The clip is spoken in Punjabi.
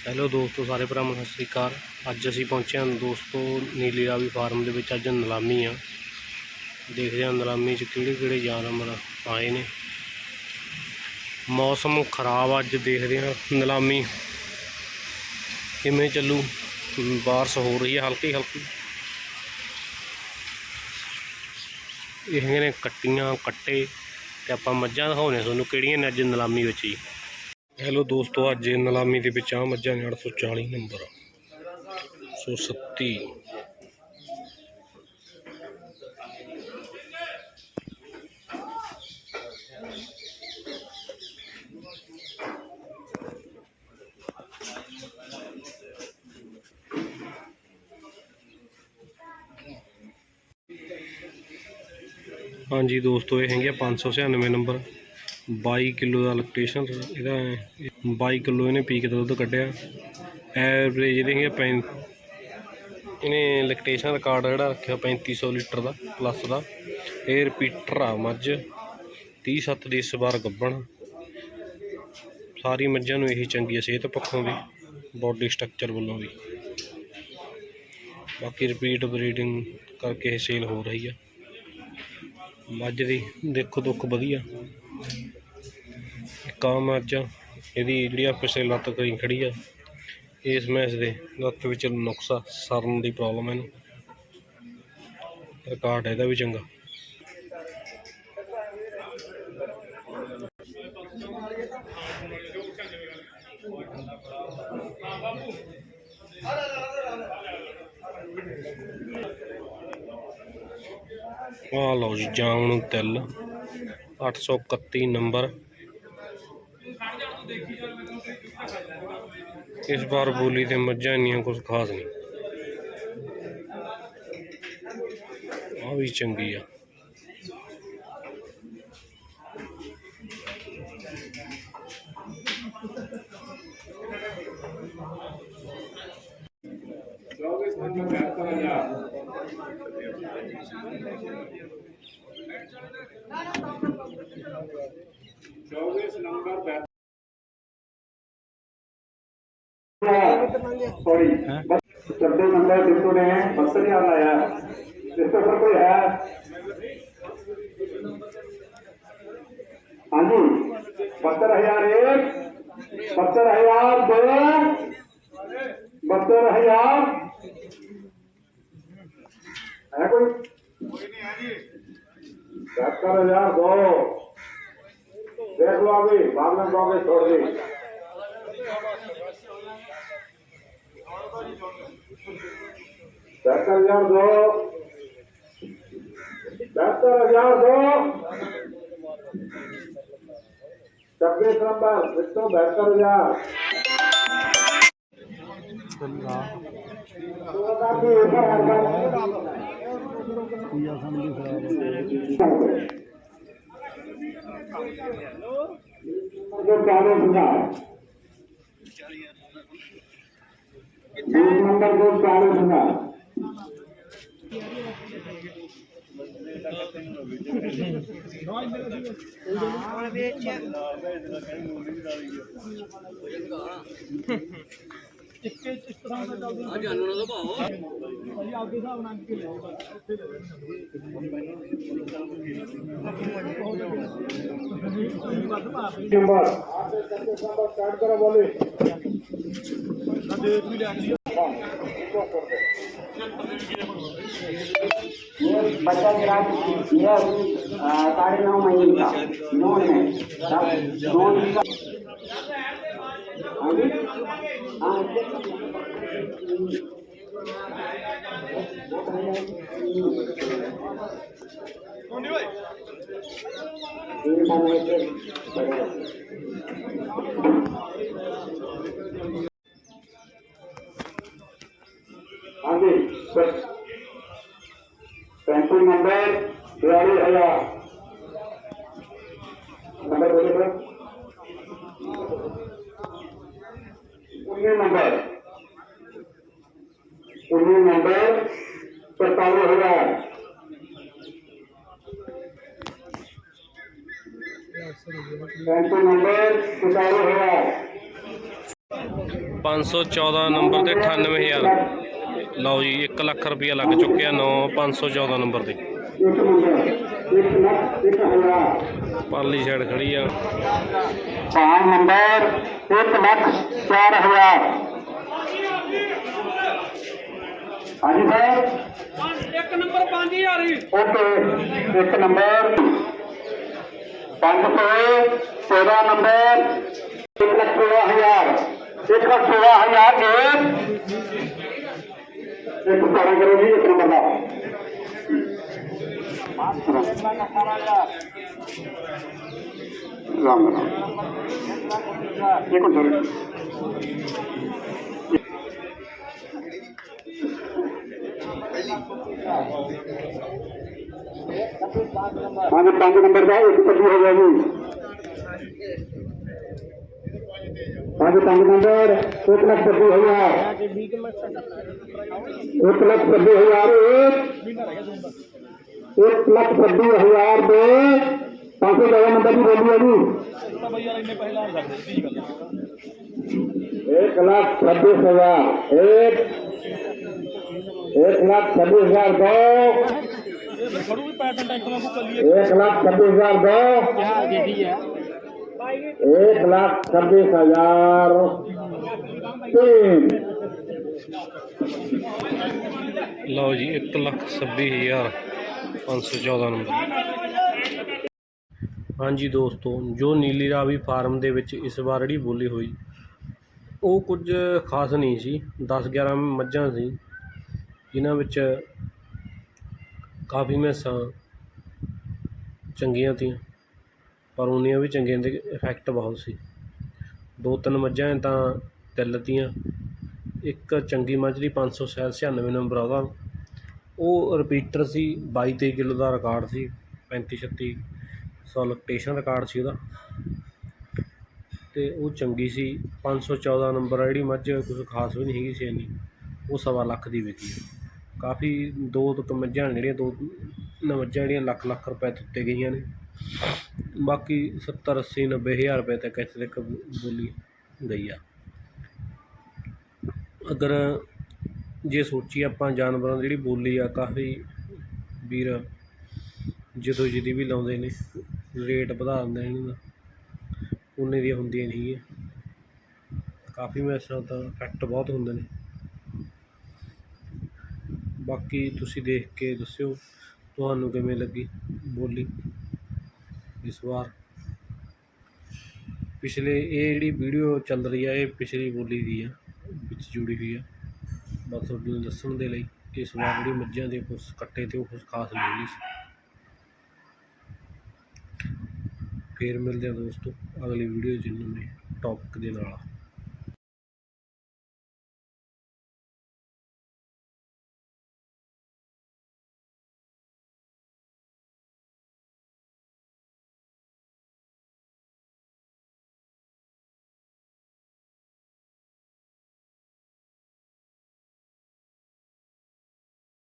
ਹੈਲੋ ਦੋਸਤੋ ਸਾਰੇ ਭਰਾਵਾਂ ਨੂੰ ਸਤਿ ਸ੍ਰੀ ਅਕਾਲ। ਅੱਜ ਅਸੀਂ ਪਹੁੰਚੇ ਹਾਂ ਦੋਸਤੋ ਨੀਲੀ ਰਾਵੀ ਫਾਰਮ ਦੇ ਵਿੱਚ। ਅੱਜ ਨਿਲਾਮੀ ਆ। ਦੇਖਦੇ ਹਾਂ ਨਿਲਾਮੀ 'ਚ ਕਿਹੜੇ ਕਿਹੜੇ ਜਾਨਵਰ ਆਏ ਨੇ। ਮੌਸਮ ਖਰਾਬ ਆ, ਅੱਜ ਦੇਖਦੇ ਹਾਂ ਨਿਲਾਮੀ ਕਿਵੇਂ ਚੱਲੂ। ਬਾਰਿਸ਼ ਹੋ ਰਹੀ ਹੈ ਹਲਕੀ ਹਲਕੀ। ਇਹ ਹੈਗੇ ਨੇ ਕੱਟੀਆਂ ਕੱਟੇ ਤੇ ਆਪਾਂ ਮੱਝਾਂ ਦਿਖਾਉਣੇ ਤੁਹਾਨੂੰ ਕਿਹੜੀਆਂ ਨੇ ਅੱਜ ਨਿਲਾਮੀ ਵਿੱਚ ਜੀ। ਹੈਲੋ ਦੋਸਤੋ, ਅੱਜ ਨਿਲਾਮੀ ਦੇ ਵਿੱਚ ਆ ਮੱਝਾਂ ਨੇ 840 ਨੰਬਰ। 137 ਹਾਂਜੀ ਦੋਸਤੋ, ਇਹ ਹੈਗੇ ਆ 596 ਨੰਬਰ। 22 ਕਿਲੋ ਦਾ ਇਲੈਕਟ੍ਰੀਸ਼ਨ ਇਹਦਾ ਹੈ। 22 ਕਿਲੋ ਇਹਨੇ ਪੀ ਕੇ ਦੁੱਧ ਕੱਢਿਆ। ਐਵਰੇਜ ਇਹਦੇ ਹੈਗੇ ਪੈਂ, ਇਹਨੇ ਇਲੈਕਟ੍ਰੀਸ਼ਨ ਰਿਕਾਰਡ ਜਿਹੜਾ ਰੱਖਿਆ 3500 ਲੀਟਰ ਦਾ ਪਲੱਸ ਦਾ। ਇਹ ਰਿਪੀਟਰ ਆ ਮੱਝ 30 7 ਦੀ ਇਸ ਵਾਰ ਗੱਬਣ। ਸਾਰੀ ਮੱਝਾਂ ਨੂੰ ਇਹੀ ਚੰਗੀ ਹੈ ਸਿਹਤ ਪੱਖੋਂ ਵੀ ਬਾਡੀ ਸਟਰਕਚਰ ਵੱਲੋਂ ਵੀ। ਬਾਕੀ ਰਿਪੀਟ ਬਰੀਡਿੰਗ ਕਰਕੇ ਇਹ ਸੇਲ ਹੋ ਰਹੀ ਆ। ਮੱਝ ਦੀ ਦੇਖੋ ਦੁੱਖ ਵਧੀਆ। ਕਾਂ ਮੱਝ ਆ, ਇਹਦੀ ਜਿਹੜੀ ਆ ਪਿਛਲੇ ਲੱਤ ਕਰੀ ਖੜੀ ਆ। ਇਸ ਮੈਚ ਦੇ ਲੱਤ ਵਿੱਚ ਨੁਕਸਾ ਸਰਨ ਦੀ ਪ੍ਰੋਬਲਮ ਇਹਨੂੰ। ਰਿਕਾਰਡ ਇਹਦਾ ਵੀ ਚੰਗਾ। ਆ ਲਓ ਜੀ ਜਾਮ ਨੂੰ ਤਿਲ 831 ਨੰਬਰ। इस बार बोली तो मज़ा नहीं कुछ खास नहीं। भी चंगी है। चौबीस नंबर सॉरी चौदह नंबर जिसको ने बक्सर याद आया जिसके ऊपर कोई है? हाँ जी। बहत्तर हज़ार एक बहत्तर हज़ार दो बहत्तर हज़ार। है कोई? बहत्तर हज़ार दो। देख लो अभी बाद में छोड़ दी। बहत्तर हज़ार दो। बहत्तर हज़ार दो। छब्बीस नंबर एक सौ बहत्तर हज़ार जो चालीस हज़ार बीस नंबर को चालीस हजार नंबर स्टार्ट करो बोले ये बच्चा गिरा ये अभी आ, साढ़े नौ महीने का नौ में सब नौ दिन का हाँ जी? हाँ तीन महीने के बड़े हाँ जी पेंसिल नंबर बयालीस हज़ार नंबर बोले सर उन्नीस नंबर उन्नीस नंबर सत्तावन हज़ार। पेंसिल पाँच सौ चौदह नंबर से अठानवे हज़ार। ਲਓ ਜੀ 1 ਲੱਖ ਰੁਪਇਆ ਲੱਗ ਚੁੱਕਿਆ 9514 ਨੰਬਰ ਤੇ ਪਾਲੀ ਸਾਈਡ ਖੜੀ ਆ। ਭਾਰ ਨੰਬਰ 1 ਲੱਖ 4000 ਹਾਂਜੀ ਸਾਹਿਬ 1 number 5000 okay 1 number. 513 number. 1 lakh 16000 1 lakh 16000 ਦੇ। एक लाख सोलह हजार एक एक सारा करो जी एक नंबर का राम राम एक मिनट हाँ जी पाँच नंबर का एक पच्चीस हो गया जी हाँ जी पाँच नंबर एक लाख छब्बीस हजार एक लाख छब्बीस हजार एक एक लाख छब्बीस हजार दो पाँच सौ ग्यारह नंबर की बोलिए जी एक लाख छब्बीस हजार एक एक लाख छब्बीस हजार दो एक लाख छब्बीस हजार दो एक लाख छब्बीस हजार तीन ਲਓ ਜੀ 1 ਲੱਖ 26514 ਨੰਬਰ ਹਾਂਜੀ ਦੋਸਤੋ ਜੋ ਨੀਲੀ ਰਾਵੀ ਫਾਰਮ ਦੇ ਵਿੱਚ ਇਸ ਵਾਰ ਜਿਹੜੀ ਬੋਲੀ ਹੋਈ ਉਹ ਕੁਝ ਖਾਸ ਨਹੀਂ ਸੀ 10 11 ਮੱਝਾਂ ਸੀ ਜਿਨ੍ਹਾਂ ਵਿੱਚ ਕਾਫੀ ਮੈਸਾਂ ਚੰਗੀਆਂ ਤੀਆਂ ਪਰ ਉਹਨੀਆਂ ਵੀ ਚੰਗੀਆਂ ਦੇ ਇਫੈਕਟ ਬਹੁਤ ਸੀ। ਦੋ ਤਿੰਨ ਮੱਝਾਂ ਤਾਂ ਤਿੱਲ ਤੀਆਂ। ਇੱਕ ਚੰਗੀ ਮੱਝ ਦੀ 596 ਨੰਬਰ ਆ ਉਹਦਾ। ਉਹ ਰਿਪੀਟਰ ਸੀ, ਬਾਈ ਤੇਈ ਕਿਲੋ ਦਾ ਰਿਕਾਰਡ ਸੀ 35 36 ਸੌ ਲਕਟੇਸ਼ਨ ਰਿਕਾਰਡ ਸੀ ਉਹਦਾ। ਅਤੇ ਉਹ ਚੰਗੀ ਸੀ 514 ਨੰਬਰ ਆ ਜਿਹੜੀ ਮੱਝ ਕੁਝ ਖਾਸ ਵੀ ਨਹੀਂ ਹੈਗੀ ਸੀ ਇੰਨੀ। ਉਹ ਸਵਾ ਲੱਖ ਦੀ ਵਿਕੀ ਕਾਫੀ ਦੋ ਤੋਂ ਮੱਝਾਂ ਜਿਹੜੀਆਂ ਦੋ ਮੱਝਾਂ ਜਿਹੜੀਆਂ ਲੱਖ ਲੱਖ ਰੁਪਏ ਦਿੱਤੇ ਗਈਆਂ ਨੇ। ਬਾਕੀ 70 80 90 ਹਜ਼ਾਰ ਰੁਪਏ ਤੱਕ ਇੱਥੇ ਤੱਕ ਬੋਲੀ ਗਈ ਆ। ਅਗਰ ਜੇ ਸੋਚੀਏ ਆਪਾਂ ਜਾਨਵਰਾਂ ਦੀ ਜਿਹੜੀ ਬੋਲੀ ਆ, ਕਾਫੀ ਵੀਰ ਜਦੋਂ ਜਿਹਦੀ ਵੀ ਲਾਉਂਦੇ ਨੇ, ਰੇਟ ਵਧਾ ਦਿੰਦੇ ਨੇ ਇਹਨਾਂ ਦਾ ਉਨੇ ਦੀਆਂ ਹੁੰਦੀਆਂ ਨਹੀਂ ਹੈ ਕਾਫੀ ਮੈਸਾਂ ਤਾਂ ਇਫੈਕਟ ਬਹੁਤ ਹੁੰਦੇ ਨੇ। ਬਾਕੀ ਤੁਸੀਂ ਦੇਖ ਕੇ ਦੱਸਿਓ, ਤੁਹਾਨੂੰ ਕਿਵੇਂ ਲੱਗੀ ਬੋਲੀ? ਇਸ ਵਾਰ ਪਿਛਲੇ ਇਹ ਜਿਹੜੀ ਵੀਡੀਓ ਚੱਲ ਰਹੀ ਆ, ਇਹ ਪਿਛਲੀ ਬੋਲੀ ਦੀ ਆ, ਵਿੱਚ ਜੁੜੀ ਹੋਈ ਆ। ਬਸ ਤੁਹਾਨੂੰ ਦੱਸਣ ਦੇ ਲਈ ਕਿ ਇਸ ਵਾਰ ਜਿਹੜੀ ਮੱਝਾਂ ਦੇ ਕੁਛ ਕੱਟੇ ਤੇ ਉਹ ਕੁਛ ਖਾਸ ਨਹੀਂ ਸੀ। ਫੇਰ ਮਿਲਦੇ ਆ ਦੋਸਤੋ ਅਗਲੀ ਵੀਡੀਓ 'ਚ ਨਵੇਂ ਟੌਪਿਕ ਦੇ ਨਾਲ।